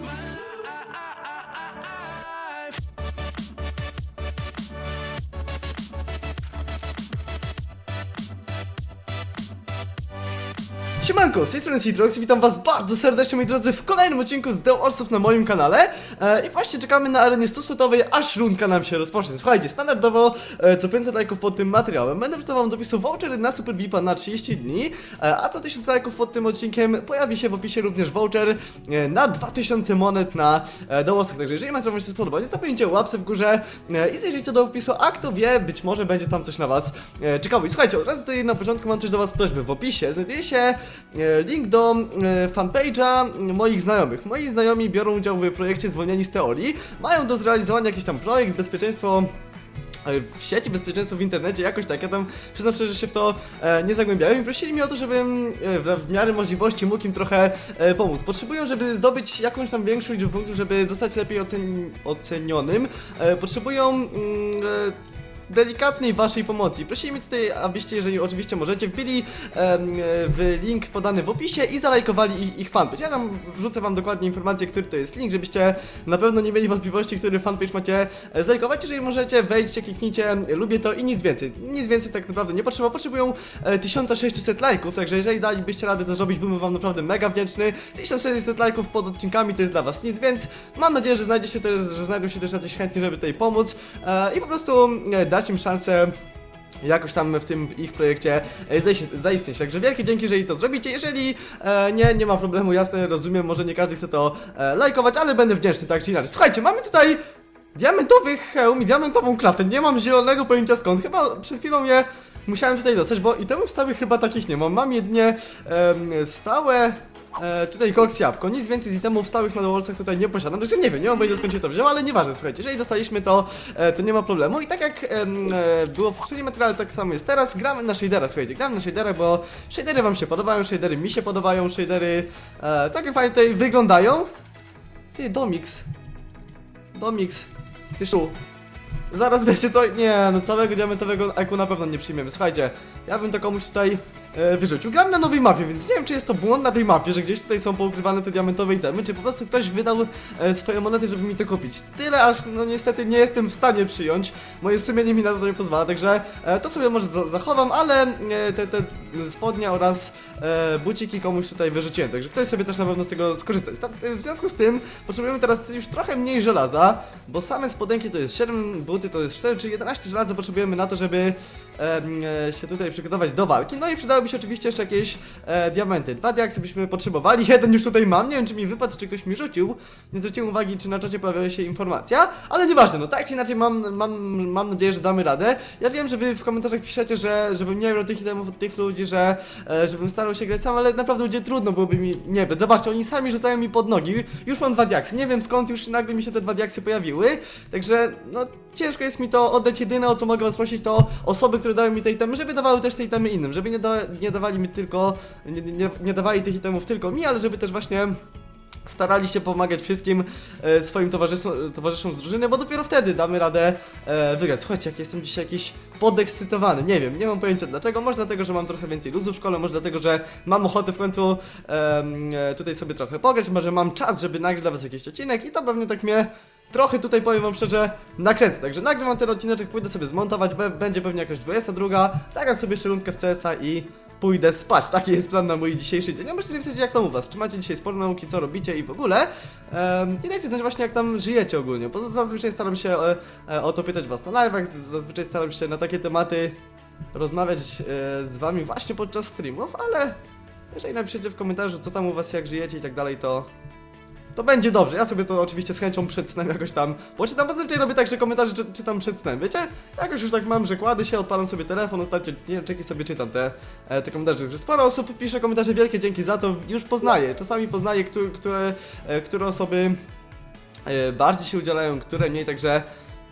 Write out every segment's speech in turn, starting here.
My Siemanko, z tej strony Citrox i witam was bardzo serdecznie moi drodzy w kolejnym odcinku z The Warsów na moim kanale. E, I właśnie czekamy na arenie 100 slotowej, aż rundka nam się rozpocznie. Słuchajcie, standardowo e, co 500 lajków pod tym materiałem. Będę wrzucał wam do opisu vouchery na Super VIPa na 30 dni. E, A co 1000 lajków pod tym odcinkiem pojawi się w opisie również voucher e, na 2000 monet na e, The Warsach Także jeżeli macie wam się spodobać, nie zapomnijcie łapce w górze e, i zajrzyjcie do opisu A kto wie, być może będzie tam coś na was e, I słuchajcie, od razu tutaj na początku mam też do was prośbę W opisie znajduje się link do e, fanpage'a moich znajomych. Moi znajomi biorą udział w projekcie Zwolnieni z Teorii. Mają do zrealizowania jakiś tam projekt, bezpieczeństwo e, w sieci, bezpieczeństwo w internecie, jakoś tak. Ja tam przyznam szczerze, że się w to e, nie zagłębiałem i prosili mnie o to, żebym e, w, w miarę możliwości mógł im trochę e, pomóc. Potrzebują, żeby zdobyć jakąś tam większą liczbę punktów, żeby zostać lepiej ocen ocenionym. E, potrzebują mm, e, delikatnej waszej pomocy. Prosimy tutaj, abyście, jeżeli oczywiście możecie, wbili em, w link podany w opisie i zalajkowali ich, ich fanpage. Ja tam wrzucę wam dokładnie informację, który to jest link, żebyście na pewno nie mieli wątpliwości, który fanpage macie e, zalajkować. Jeżeli możecie, wejdźcie, kliknijcie, e, lubię to i nic więcej. Nic więcej tak naprawdę nie potrzeba. Potrzebują e, 1600 lajków, także jeżeli dalibyście radę to zrobić, byłbym wam naprawdę mega wdzięczny. 1600 lajków pod odcinkami to jest dla was nic, więc mam nadzieję, że znajdzie się też, że znajdą się też jacyś chętni, żeby tutaj pomóc e, i po prostu e, dać im szansę jakoś tam w tym ich projekcie e, zaistnieć. Także wielkie dzięki, jeżeli to zrobicie. Jeżeli e, nie, nie ma problemu, jasne, rozumiem, może nie każdy chce to e, lajkować, ale będę wdzięczny tak czy inaczej. Słuchajcie, mamy tutaj diamentowy hełm i diamentową klatę. Nie mam zielonego pojęcia skąd. Chyba przed chwilą je musiałem tutaj dostać, bo itemów stałych chyba takich nie mam. Mam jedynie em, stałe E, tutaj koks jabłko, nic więcej z itemów stałych na tutaj nie posiadam, także nie wiem, nie mam pojęcia skąd się to wzięło, ale nieważne, słuchajcie, jeżeli dostaliśmy to, e, to nie ma problemu. I tak jak e, było w poprzednim materiale, tak samo jest teraz, gramy na shadera, słuchajcie, gramy na shadera, bo shadery wam się podobają, shadery mi się podobają, shadery e, całkiem fajnie tutaj wyglądają. Ty, Domix, Domix, ty szu. Zaraz wiecie co, nie, no całego diamentowego IQ na pewno nie przyjmiemy, słuchajcie, ja bym to komuś tutaj e, wyrzucił. Gram na nowej mapie, więc nie wiem, czy jest to błąd na tej mapie, że gdzieś tutaj są poukrywane te diamentowe itemy, czy po prostu ktoś wydał e, swoje monety, żeby mi to kupić. Tyle aż, no niestety nie jestem w stanie przyjąć. Moje sumienie mi na to nie pozwala, także e, to sobie może za zachowam, ale te, te spodnie oraz e, buciki komuś tutaj wyrzuciłem, także ktoś sobie też na pewno z tego skorzystać. Ta, w związku z tym potrzebujemy teraz już trochę mniej żelaza, bo same spodenki to jest 7, buty to jest 4, czyli 11 żelaza potrzebujemy na to, żeby e, e, się tutaj przygotować do walki. No i przydałyby się oczywiście jeszcze jakieś e, diamenty. Dwa diaksy byśmy potrzebowali, jeden już tutaj mam, nie wiem czy mi wypadł, czy ktoś mi rzucił. Nie zwróciłem uwagi, czy na czacie pojawiła się informacja, ale nieważne, no tak czy inaczej mam, mam, mam nadzieję, że damy radę. Ja wiem, że wy w komentarzach piszecie, że żebym nie brał tych od tych ludzi, że e, żebym starał się grać sam, ale naprawdę będzie trudno byłoby mi nie brać. Zobaczcie, oni sami rzucają mi pod nogi. Już mam dwa diaksy, nie wiem skąd już nagle mi się te dwa diaksy pojawiły, także no ciężko jest mi to oddać. Jedyne o co mogę was prosić to osoby, które dały mi te itemy, żeby dawały też te itemy innym, żeby nie, da, nie dawali mi tylko, nie, nie, nie dawali tych itemów tylko mi, ale żeby też właśnie starali się pomagać wszystkim e, swoim towarzyszom, towarzyszom z drużyny, bo dopiero wtedy damy radę e, wygrać. Słuchajcie, jak jestem dzisiaj jakiś podekscytowany, nie wiem, nie mam pojęcia dlaczego, może dlatego, że mam trochę więcej luzu w szkole, może dlatego, że mam ochotę w końcu e, tutaj sobie trochę pograć, może mam czas, żeby nagrać dla was jakiś odcinek i to pewnie tak mnie trochę tutaj powiem wam szczerze nakręcę. Także nagrywam ten odcineczek, pójdę sobie zmontować, będzie pewnie jakaś 22, zagram sobie jeszcze rundkę w CSa i pójdę spać. Taki jest plan na mój dzisiejszy dzień. Ja możecie napisać jak tam u was, czy macie dzisiaj sporo nauki, co robicie i w ogóle. Um, I dajcie znać właśnie jak tam żyjecie ogólnie, bo zazwyczaj staram się e, e, o to pytać was na live'ach, zazwyczaj staram się na takie tematy rozmawiać e, z wami właśnie podczas streamów, ale jeżeli napiszecie w komentarzu co tam u was, jak żyjecie i tak dalej, to to będzie dobrze. Ja sobie to oczywiście z chęcią przed snem jakoś tam poczytam. Zazwyczaj robię tak, że komentarze czy, czytam przed snem, wiecie? Jakoś już tak mam, że kładę się, odpalam sobie telefon, ostatnio nie, czeki sobie czytam te, e, te komentarze. Także sporo osób pisze komentarze, wielkie dzięki za to. Już poznaję. Czasami poznaję, które, które, które osoby e, bardziej się udzielają, które mniej, także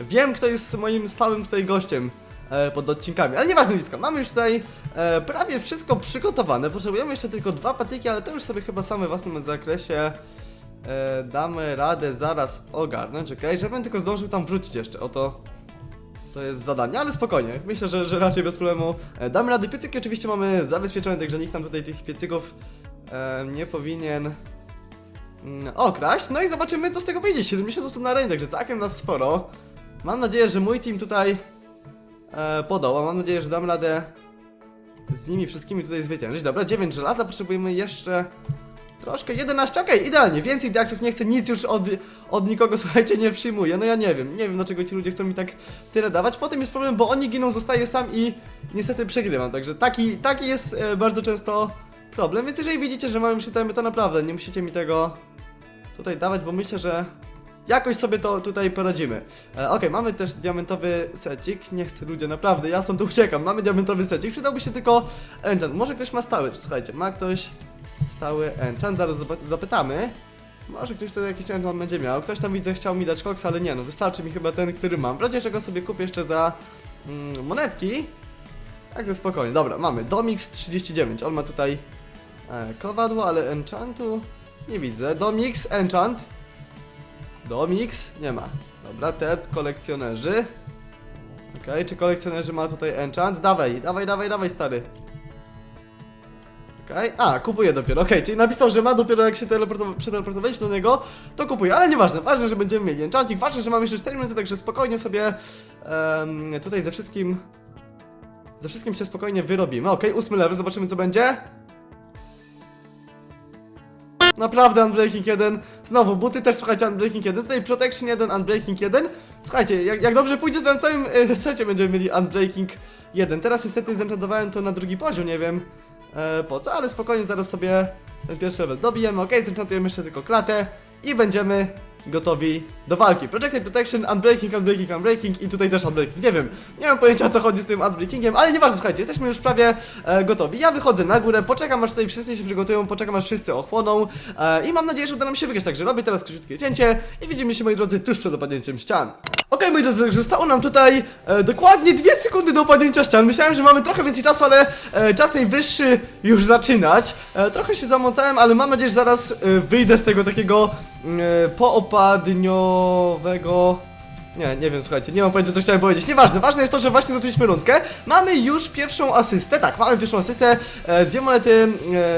wiem, kto jest moim stałym tutaj gościem e, pod odcinkami. Ale nieważne blisko. Mamy już tutaj e, prawie wszystko przygotowane. Potrzebujemy jeszcze tylko dwa patyki, ale to już sobie chyba same w własnym zakresie e, damy radę zaraz ogarnąć, okej? Żebym tylko zdążył tam wrócić jeszcze, oto to jest zadanie, ale spokojnie, myślę, że, że raczej bez problemu e, damy radę. Piecyki oczywiście mamy zabezpieczone, także nikt tam tutaj tych piecyków e, nie powinien mm, okraść. No i zobaczymy, co z tego wyjdzie. 70 osób na arenie, także całkiem nas sporo. Mam nadzieję, że mój team tutaj e, podoła. Mam nadzieję, że dam radę z nimi wszystkimi tutaj zwyciężyć. Dobra, 9 żelaza, potrzebujemy jeszcze troszkę, 11, okej, idealnie, więcej diaksów, nie chcę nic już od, od nikogo, słuchajcie, nie przyjmuję, no ja nie wiem, nie wiem dlaczego ci ludzie chcą mi tak tyle dawać, potem jest problem, bo oni giną, zostaję sam i niestety przegrywam, także taki, taki jest e, bardzo często problem, więc jeżeli widzicie, że mam już itemy, to naprawdę nie musicie mi tego tutaj dawać, bo myślę, że jakoś sobie to tutaj poradzimy. E, Okej, mamy też diamentowy secik. Nie chcę ludzie, naprawdę, ja stąd uciekam. Mamy diamentowy secik, przydałby się tylko enchant. Może ktoś ma stały, słuchajcie, ma ktoś stały enchant? Zaraz zapytamy. Może ktoś tutaj jakiś enchant będzie miał. Ktoś tam widzę chciał mi dać koks, ale nie no, wystarczy mi chyba ten, który mam. W razie czego sobie kupię jeszcze za mm, monetki. Także spokojnie, dobra, mamy Domix 39. On ma tutaj e, kowadło, ale enchantu nie widzę. Domix, enchant. Domix? Nie ma. Dobra, te kolekcjonerzy. Okej, czy kolekcjonerzy ma tutaj enchant? Dawaj, dawaj, dawaj, dawaj, stary. Okej, a, kupuję dopiero, okej, czyli napisał, że ma dopiero jak się teleportow- przeteleportowaliśmy do niego, to kupuję, ale nieważne, ważne, że będziemy mieli enchanting, ważne, że mamy jeszcze 4 minuty, także spokojnie sobie tutaj ze wszystkim, ze wszystkim się spokojnie wyrobimy, okej, ósmy level, zobaczymy co będzie. Naprawdę Unbreaking 1. Znowu, buty też słuchajcie, Unbreaking 1. Tutaj Protection 1, Unbreaking 1. Słuchajcie, jak, jak dobrze pójdzie, to na całym e, secie będziemy mieli Unbreaking 1. Teraz niestety zenchantowałem to na drugi poziom, nie wiem e, po co, ale spokojnie zaraz sobie ten pierwszy level dobijemy. Ok, zenchantujemy jeszcze tylko klatę i będziemy gotowi do walki. Projected Protection, Unbreaking, Unbreaking, Unbreaking i tutaj też Unbreaking. Nie wiem, nie mam pojęcia o co chodzi z tym Unbreakingiem, ale nieważne, słuchajcie, jesteśmy już prawie e, gotowi. Ja wychodzę na górę, poczekam aż tutaj wszyscy się przygotują, poczekam aż wszyscy ochłoną e, i mam nadzieję, że uda nam się wygrać. Także robię teraz krótkie cięcie i widzimy się, moi drodzy, tuż przed opadnięciem ścian. Okej, moi drodzy, zostało nam tutaj e, dokładnie dwie sekundy do opadnięcia ścian. Myślałem, że mamy trochę więcej czasu, ale e, czas najwyższy już zaczynać. E, trochę się zamontałem, ale mam nadzieję, że zaraz e, wyjdę z tego takiego poopadniowego... Nie, nie wiem, słuchajcie, nie mam pojęcia, co chciałem powiedzieć. Nieważne, ważne jest to, że właśnie zaczęliśmy rundkę. Mamy już pierwszą asystę, tak, mamy pierwszą asystę, e, dwie monety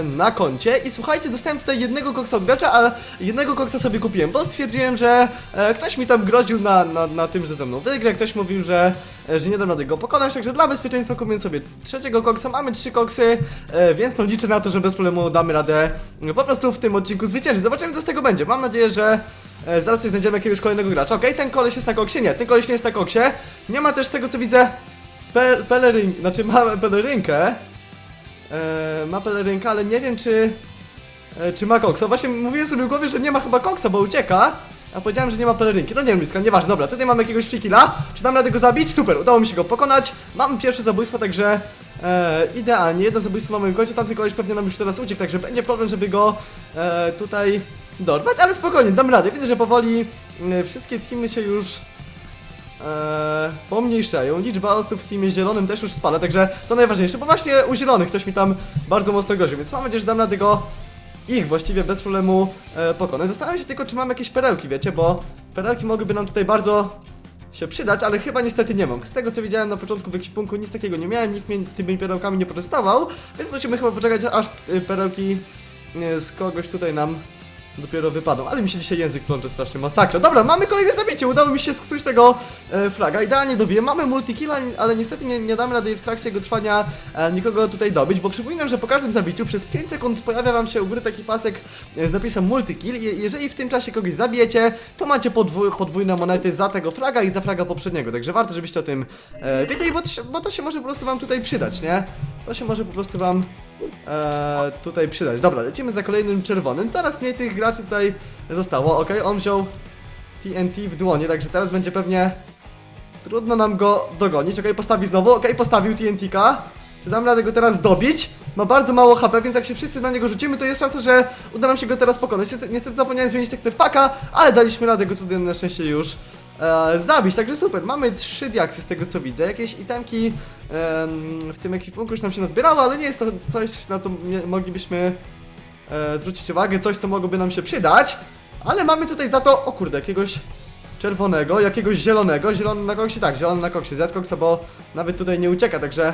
e, na koncie i słuchajcie, dostałem tutaj jednego koksa od a jednego koksa sobie kupiłem, bo stwierdziłem, że e, ktoś mi tam groził na, na, na tym, że ze mną wygra, ktoś mówił, że, że nie dam rady go pokonać, także dla bezpieczeństwa kupiłem sobie trzeciego koksa, mamy trzy koksy, więc no liczę na to, że bez problemu damy radę po prostu w tym odcinku zwyciężyć. Zobaczymy, co z tego będzie. Mam nadzieję, że E, zaraz tutaj znajdziemy jakiegoś kolejnego gracza. Okej, ten koleś jest na koksie. Nie, ten koleś nie jest na koksie. Nie ma też z tego co widzę. Pe peleryn... Znaczy ma pelerynkę. E, ma pelerynkę, ale nie wiem czy. E, czy ma koksa. Właśnie mówiłem sobie w głowie, że nie ma chyba koksa, bo ucieka. A powiedziałem, że nie ma pelerynki. No nie wiem, nieważne. Dobra, tutaj mamy jakiegoś frikila. Czy dam radę go zabić? Super, udało mi się go pokonać. Mam pierwsze zabójstwo, także e, idealnie. Jedno zabójstwo na moim koncie. Tamten koleś pewnie nam już teraz uciekł, także będzie problem, żeby go e, tutaj dorwać, ale spokojnie, dam radę. Widzę, że powoli e, wszystkie teamy się już e, pomniejszają. Liczba osób w teamie zielonym też już spada, także to najważniejsze, bo właśnie u zielonych ktoś mi tam bardzo mocno groził, więc mam nadzieję, że dam radę go ich właściwie bez problemu e, pokonać. Zastanawiam się tylko, czy mam jakieś perełki, wiecie, bo perełki mogłyby nam tutaj bardzo się przydać, ale chyba niestety nie mam. Z tego co widziałem na początku w nic takiego nie miałem, nikt mnie tymi perełkami nie protestował, więc musimy chyba poczekać aż y, perełki y, z kogoś tutaj nam dopiero wypadną, ale mi się dzisiaj język plącze strasznie, masakra. Dobra, mamy kolejne zabicie, udało mi się sksuć tego e, flaga, idealnie dobiję, mamy multikilla, ale niestety nie, nie damy rady w trakcie jego trwania e, nikogo tutaj dobić, bo przypominam, że po każdym zabiciu przez 5 sekund pojawia wam się u góry taki pasek e, z napisem multikill i jeżeli w tym czasie kogoś zabijecie, to macie podwój, podwójne monety za tego flaga i za flaga poprzedniego, także warto, żebyście o tym e, wiedzieli, bo to, się, bo to się może po prostu wam tutaj przydać, nie? To się może po prostu wam e, tutaj przydać. Dobra, lecimy za kolejnym czerwonym. Coraz mniej tych graczy tutaj zostało. Ok, on wziął TNT w dłonie, także teraz będzie pewnie trudno nam go dogonić. Ok, postawi znowu. Ok, postawił TNT-ka. Czy dam radę go teraz dobić? Ma bardzo mało HP, więc jak się wszyscy na niego rzucimy, to jest szansa, że uda nam się go teraz pokonać. Niestety, zapomniałem zmienić tekstur paka, ale daliśmy radę go tutaj na szczęście już e, zabić, także super. Mamy trzy diaksy z tego co widzę. Jakieś itemki em, w tym ekwipunku już nam się nazbierało, ale nie jest to coś, na co moglibyśmy e, zwrócić uwagę, coś co mogłoby nam się przydać. Ale mamy tutaj za to, o kurde, jakiegoś czerwonego, jakiegoś zielonego, zielony na koksie, tak, zielony na koksie, zjadł koksa, bo nawet tutaj nie ucieka, także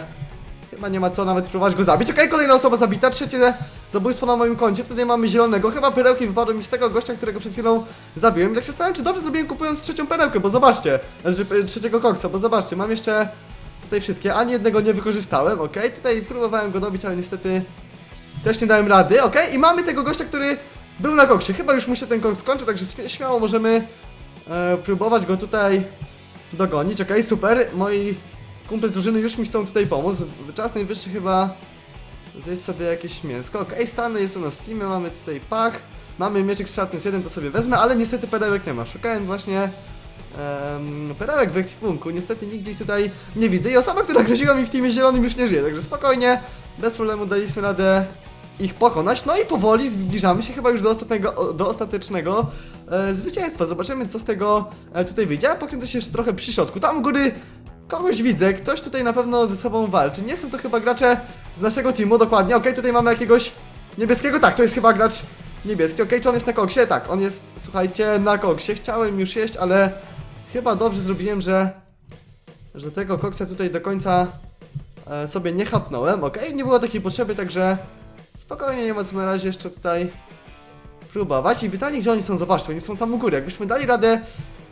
Chyba nie ma co nawet próbować go zabić. Okej, kolejna osoba zabita, trzecie zabójstwo na moim koncie. Wtedy mamy zielonego. Chyba perełki wypadły mi z tego gościa, którego przed chwilą zabiłem. I tak się zastanawiam, czy dobrze zrobiłem kupując trzecią perełkę, bo zobaczcie. Znaczy e, trzeciego koksa, bo zobaczcie, mam jeszcze tutaj wszystkie. Ani jednego nie wykorzystałem, okej. Tutaj próbowałem go dobić, ale niestety też nie dałem rady, okej. I mamy tego gościa, który był na koksie. Chyba już mu się ten koks skończy, także śmiało możemy e, próbować go tutaj dogonić. Okej, super. Moi kumple z drużyny już mi chcą tutaj pomóc. Czas najwyższy chyba zjeść sobie jakieś mięsko. Okej, Stanley jest u nas Steamy, mamy tutaj pach. Mamy mieczyk z Sharpness 1, to sobie wezmę, ale niestety perełek nie ma. Szukałem właśnie perełek w ekwipunku, niestety nigdzie tutaj nie widzę. I osoba, która groziła mi w teamie zielonym już nie żyje, także spokojnie, bez problemu daliśmy radę ich pokonać. No i powoli zbliżamy się chyba już do ostatniego, do ostatecznego e, zwycięstwa. Zobaczymy, co z tego e, tutaj wyjdzie. Ja pokręcę się jeszcze trochę przy środku. Tam u góry kogoś widzę, ktoś tutaj na pewno ze sobą walczy. Nie są to chyba gracze z naszego teamu, dokładnie. Okej, tutaj mamy jakiegoś niebieskiego. Tak, to jest chyba gracz niebieski. Okej, czy on jest na koksie? Tak, on jest, słuchajcie, na koksie. Chciałem już jeść, ale chyba dobrze zrobiłem, że, że tego koksa tutaj do końca e, sobie nie chapnąłem. Okej, nie było takiej potrzeby, także spokojnie, nie ma co na razie jeszcze tutaj próbować. I pytanie, gdzie oni są? Zobaczcie, oni są tam u góry. Jakbyśmy dali radę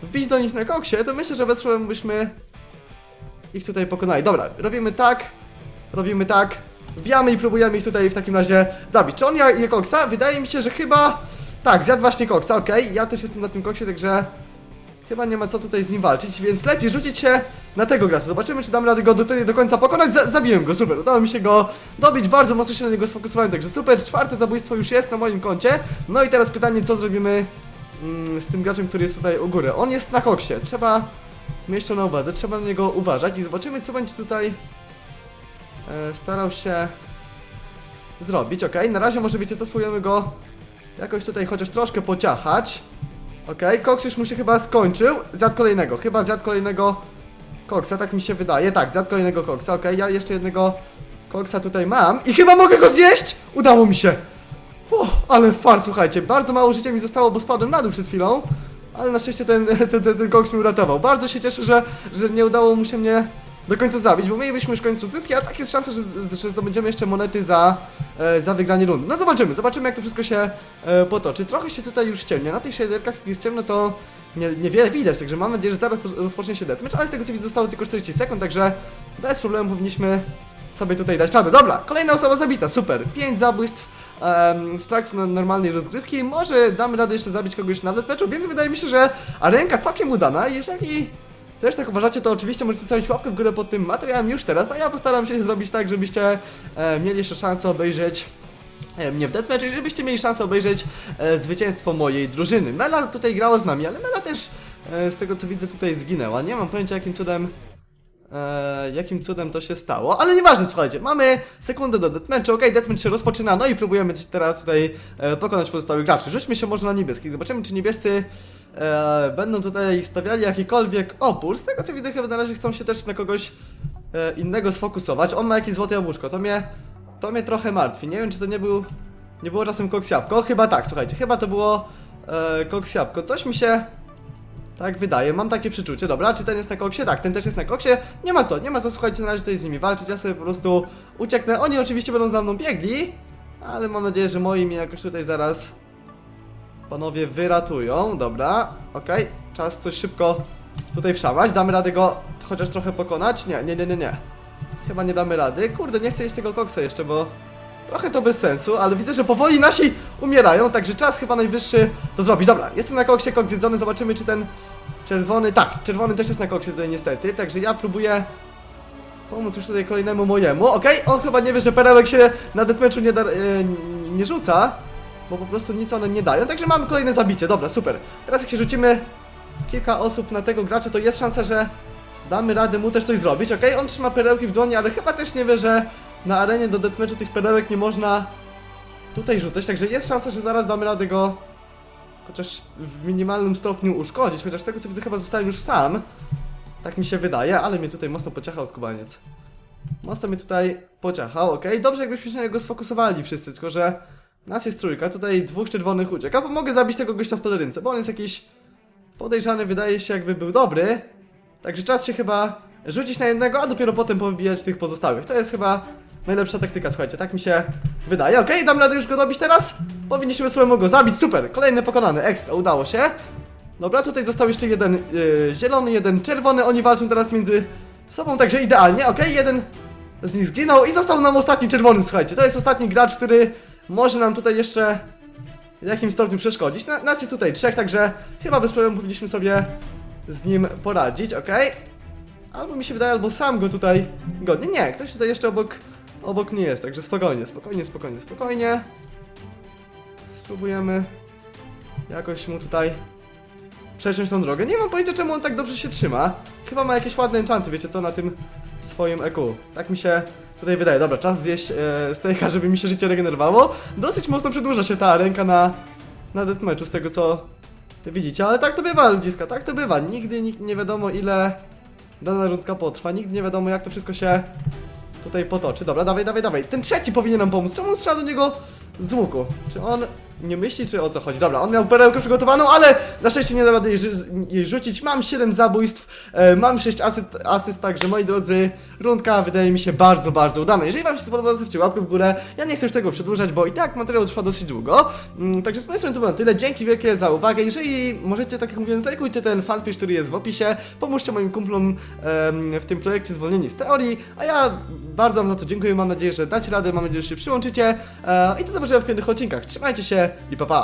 wbić do nich na koksie, to myślę, że bez problemu byśmy ich tutaj pokonali. Dobra, robimy tak, robimy tak, wbijamy i próbujemy ich tutaj w takim razie zabić. Czy on je, je koksa? Wydaje mi się, że chyba... Tak, zjadł właśnie koksa, okej. Ja też jestem na tym koksie, także... Chyba nie ma co tutaj z nim walczyć, więc lepiej rzucić się na tego gracza. Zobaczymy, czy dam radę go do, do końca pokonać. Z zabiłem go, super. Udało mi się go dobić, bardzo mocno się na niego sfokusowałem, także super. Czwarte zabójstwo już jest na moim koncie. No i teraz pytanie, co zrobimy mm, z tym graczem, który jest tutaj u góry. On jest na koksie, trzeba mieć to na uwadze, trzeba na niego uważać i zobaczymy, co będzie tutaj e, starał się zrobić. Ok, na razie może wiecie co, spróbujemy go jakoś tutaj chociaż troszkę pociachać. Okej, koks już mu się chyba skończył. Zjadł kolejnego, chyba zjadł kolejnego koksa, tak mi się wydaje. Tak, zjadł kolejnego koksa, okej, ja jeszcze jednego koksa tutaj mam i chyba mogę go zjeść! Udało mi się! O, ale far, słuchajcie, bardzo mało życia mi zostało, bo spadłem na dół przed chwilą. Ale na szczęście ten, ten, ten, ten koks mi uratował. Bardzo się cieszę, że, że nie udało mu się mnie do końca zabić, bo mielibyśmy już koniec rozrywki, a tak jest szansa, że, że zdobędziemy jeszcze monety za, e, za wygranie rundy. No zobaczymy, zobaczymy jak to wszystko się e, potoczy. Trochę się tutaj już ciemnia. Na tych shaderkach jak jest ciemno to nie, niewiele widać, także mam nadzieję, że zaraz rozpocznie się deathmatch, ale z tego co widzę zostało tylko 40 sekund, także bez problemu powinniśmy sobie tutaj dać radę. Dobra, kolejna osoba zabita, super. 5 zabójstw w trakcie no- normalnej rozgrywki. Może damy radę jeszcze zabić kogoś na deathmatchu, więc wydaje mi się, że arenka całkiem udana. Jeżeli też tak uważacie, to oczywiście możecie zostawić łapkę w górę pod tym materiałem już teraz, a ja postaram się zrobić tak, żebyście mieli jeszcze szansę obejrzeć mnie w Deathmatch żebyście mieli szansę obejrzeć e, zwycięstwo mojej drużyny. Mela tutaj grała z nami, ale Mela też e, z tego co widzę tutaj zginęła. Nie mam pojęcia jakim cudem e, jakim cudem to się stało, ale nieważne, słuchajcie, mamy sekundę do deathmatchu, okej, deathmatch się rozpoczyna, no i próbujemy teraz tutaj e, pokonać pozostałych graczy. Rzućmy się może na niebieskich, zobaczymy czy niebiescy e, będą tutaj stawiali jakikolwiek opór. Z tego co widzę, chyba na razie chcą się też na kogoś e, innego sfokusować. On ma jakieś złote jabłuszko, to mnie, to mnie trochę martwi. Nie wiem, czy to nie był, nie było czasem koks jabłko. Chyba tak, słuchajcie, chyba to było e. Coś mi się tak wydaje, mam takie przeczucie. Dobra, czy ten jest na koksie? Tak, ten też jest na koksie. Nie ma co, nie ma co, słuchajcie, na razie tutaj z nimi walczyć. Ja sobie po prostu ucieknę. Oni oczywiście będą za mną biegli, ale mam nadzieję, że moi mnie jakoś tutaj zaraz panowie wyratują. Dobra, okej, czas coś szybko tutaj wszamać. Damy radę go chociaż trochę pokonać? Nie, nie, nie, nie, nie. Chyba nie damy rady. Kurde, nie chcę jeść tego koksa jeszcze, bo trochę to bez sensu, ale widzę, że powoli nasi umierają, także czas chyba najwyższy to zrobić. Dobra, jestem na koksie, koks zjedzony, zobaczymy czy ten czerwony... Tak, czerwony też jest na koksie tutaj niestety, także ja próbuję pomóc już tutaj kolejnemu mojemu. Okej, on chyba nie wie, że perełek się na deathmatchu nie, e, nie rzuca, bo po prostu nic one nie dają, także mamy kolejne zabicie. Dobra, super. Teraz jak się rzucimy w kilka osób na tego gracza, to jest szansa, że damy radę mu też coś zrobić, okej? On trzyma perełki w dłoni, ale chyba też nie wie, że na arenie do deathmatchu tych perełek nie można tutaj rzucać, także jest szansa, że zaraz damy radę go chociaż w minimalnym stopniu uszkodzić, chociaż z tego co widzę chyba zostałem już sam. Tak mi się wydaje, ale mnie tutaj mocno pociachał skubaniec. Mocno mnie tutaj pociachał, okej? Dobrze jakbyśmy się na niego sfokusowali wszyscy, tylko że nas jest trójka, tutaj dwóch czerwonych ucieka, bo mogę zabić tego gościa w pelerynce, bo on jest jakiś podejrzany, wydaje się jakby był dobry. Także czas się chyba rzucić na jednego, a dopiero potem powybijać tych pozostałych. To jest chyba najlepsza taktyka, słuchajcie, tak mi się wydaje. Okej, dam radę już go dobić teraz? Powinniśmy spróbować go zabić, super, kolejny pokonany, ekstra, udało się. Dobra, tutaj został jeszcze jeden yy, zielony, jeden czerwony, oni walczą teraz między sobą, także idealnie, okej, jeden z nich zginął i został nam ostatni czerwony, słuchajcie, to jest ostatni gracz, który może nam tutaj jeszcze w jakimś stopniu przeszkodzić. Na, nas jest tutaj trzech, także chyba bez problemu powinniśmy sobie z nim poradzić, okej? Albo mi się wydaje, albo sam go tutaj godnie. Nie, ktoś tutaj jeszcze obok, obok mnie jest, także spokojnie, spokojnie, spokojnie, spokojnie. Spróbujemy jakoś mu tutaj przeciąć tą drogę. Nie mam pojęcia, czemu on tak dobrze się trzyma. Chyba ma jakieś ładne enchanty, wiecie co, na tym swoim EQ. Tak mi się tutaj wydaje. Dobra, czas zjeść e, stejka, żeby mi się życie regenerowało. Dosyć mocno przedłuża się ta ręka na, na deathmatchu, z tego co widzicie. Ale tak to bywa, ludziska, tak to bywa. Nigdy nikt nie wiadomo ile dana rundka potrwa. Nigdy nie wiadomo jak to wszystko się tutaj potoczy. Dobra, dawaj, dawaj, dawaj. Ten trzeci powinien nam pomóc. Czemu on strzela do niego z łuku? Czy on nie myśli, czy o co chodzi? Dobra, on miał perełkę przygotowaną, ale na szczęście nie da rady jej, jej rzucić. Mam 7 zabójstw, e, mam 6 asyst, asyst, także moi drodzy, rundka wydaje mi się bardzo, bardzo udana. Jeżeli wam się spodobało, zostawcie łapkę w górę. Ja nie chcę już tego przedłużać, bo i tak materiał trwa dosyć długo. Mm, także z mojej strony to było na tyle. Dzięki wielkie za uwagę. Jeżeli możecie, tak jak mówiłem, zlajkujcie ten fanpage, który jest w opisie. Pomóżcie moim kumplom w tym projekcie zwolnieni z teorii. A ja bardzo wam za to dziękuję. Mam nadzieję, że dacie radę. Mam nadzieję, że się przyłączycie. E, I do zobaczenia w kolejnych odcinkach. Trzymajcie się i pa pa!